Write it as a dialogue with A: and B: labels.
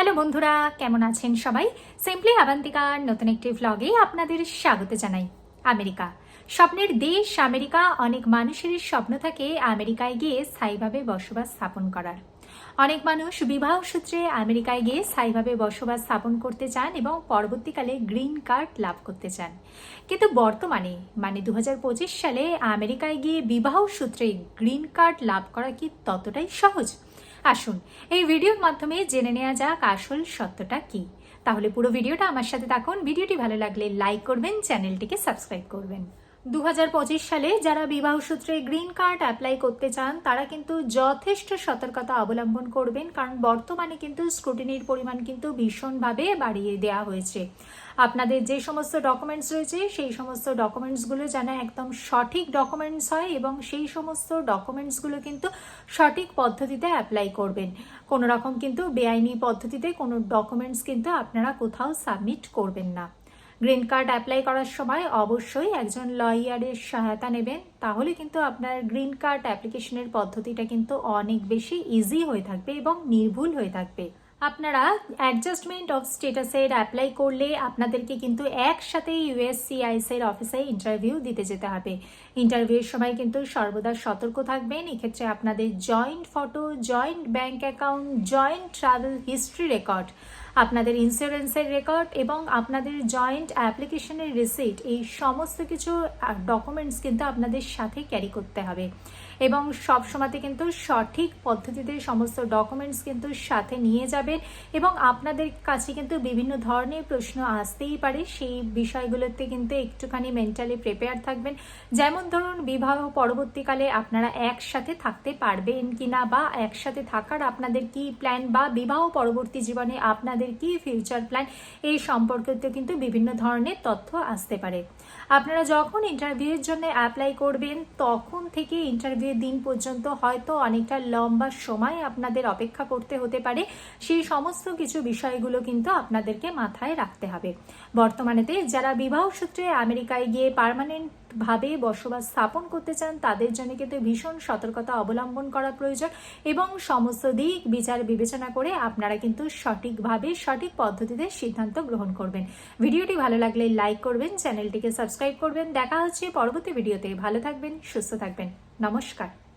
A: Hello বন্ধুরা, কেমন আছেন সবাই? সিম্পলি আবান্তিকার নতুন একটি ভ্লগে আপনাদের স্বাগত জানাই। আমেরিকা। স্বপ্নের দেশ আমেরিকা, অনেক মানুষেরই স্বপ্ন থাকে আমেরিকায় গিয়ে স্থায়ীভাবে বসবাস স্থাপন করার। অনেক মানুষ বিবাহ সূত্রে আমেরিকায় গিয়ে স্থায়ীভাবে বসবাস স্থাপন করতে চান এবং পরবর্তীকালে গ্রিন কার্ড লাভ করতে চান। কিন্তু বর্তমানে মানে দু হাজার পঁচিশ সালে আমেরিকায় গিয়ে বিবাহ সূত্রে গ্রিন কার্ড লাভ করা কি ততটাই সহজ? আসুন, এই ভিডিওর মাধ্যমে জেনে নেওয়া যাক আসল সত্যটা কি। তাহলে পুরো ভিডিওটা আমার সাথে থাকুন, ভিডিওটি ভালো লাগলে লাইক করবেন, চ্যানেলটিকে সাবস্ক্রাইব করবেন। দু হাজার পঁচিশ সালে যারা বিবাহ সূত্রে গ্রিন কার্ড অ্যাপ্লাই করতে চান, তারা কিন্তু যথেষ্ট সতর্কতা অবলম্বন করবেন, কারণ বর্তমানে কিন্তু স্ক্রুটিনির পরিমাণ কিন্তু ভীষণভাবে বাড়িয়ে দেওয়া হয়েছে। আপনাদের যে সমস্ত ডকুমেন্টস রয়েছে, সেই সমস্ত ডকুমেন্টসগুলো যেন একদম সঠিক ডকুমেন্টস হয় এবং সেই সমস্ত ডকুমেন্টসগুলো কিন্তু সঠিক পদ্ধতিতে অ্যাপ্লাই করবেন। কোনো রকম কিন্তু বেআইনি পদ্ধতিতে কোনো ডকুমেন্টস কিন্তু আপনারা কোথাও সাবমিট করবেন না। গ্রিন কার্ড অ্যাপ্লাই করার সময় অবশ্যই একজন লয়ারের সহায়তা নেবেন। তাহলে কিন্তু আপনার গ্রিন কার্ড অ্যাপ্লিকেশনের পদ্ধতিটা কিন্তু অনেক বেশি ইজি হয়ে থাকবে এবং নির্ভুল হয়ে থাকবে। আপনারা অ্যাডজাস্টমেন্ট অফ স্টেটাসের অ্যাপ্লাই করলে আপনাদেরকে কিন্তু একসাথে ইউএসসিআইএস এর অফিসে ইন্টারভিউ দিতে যেতে হবে। ইন্টারভিউর সময় কিন্তু সর্বদা সতর্ক থাকবেন। এক্ষেত্রে আপনাদের joint photo joint bank account joint travel history record আপনাদের ইন্স্যুরেন্সের রেকর্ড এবং আপনাদের জয়েন্ট অ্যাপ্লিকেশনের রিসিট এই সমস্ত কিছু ডকুমেন্টস কিন্তু আপনাদের সাথে ক্যারি করতে হবে। এবং সব সময়তে কিন্তু সঠিক পদ্ধতিতে সমস্ত ডকুমেন্টস কিন্তু সাথে নিয়ে যাবেন এবং আপনাদের কাছে কিন্তু বিভিন্ন ধরনের প্রশ্ন আসতেই পারে। সেই বিষয়গুলোতে কিন্তু একটুখানি মেন্টালি প্রিপেয়ার থাকবেন। যেমন ধরুন, বিবাহ পরবর্তীকালে আপনারা একসাথে থাকতে পারবেন কিনা বা একসাথে থাকার আপনাদের কি প্ল্যান বা বিবাহ পরবর্তী জীবনে আপনাদের কি ফিউচার প্ল্যান এই সম্পর্কিত কিন্তু বিভিন্ন ধরনের তথ্য আসতে পারে। আপনারা যখন ইন্টারভিউয়ের জন্য অ্যাপ্লাই করবেন, তখন থেকে ইন্টারভিউয়ের দিন পর্যন্ত হয়তো অনেকটা লম্বা সময় আপনাদের অপেক্ষা করতে হতে পারে। সেই সমস্ত কিছু বিষয়গুলো কিন্তু আপনাদেরকে মাথায় রাখতে হবে। বর্তমানেতে যারা বিবাহ সূত্রে আমেরিকায় গিয়ে পার্মানেন্ট ভাবে বসবাস স্থাপন করতে চান, তাদের জন্য কিন্তু ভীষণ সতর্কতা অবলম্বন করা প্রয়োজন এবং সমস্ত দিক বিচার বিবেচনা করে আপনারা কিন্তু সঠিকভাবে, সঠিক পদ্ধতিতে সিদ্ধান্ত গ্রহণ করবেন। ভিডিওটি ভালো লাগলে লাইক করবেন, চ্যানেলটিকে সাবস্ক্রাইব করবেন। দেখা হচ্ছে পরবর্তী ভিডিওতে। ভালো থাকবেন, সুস্থ থাকবেন। নমস্কার।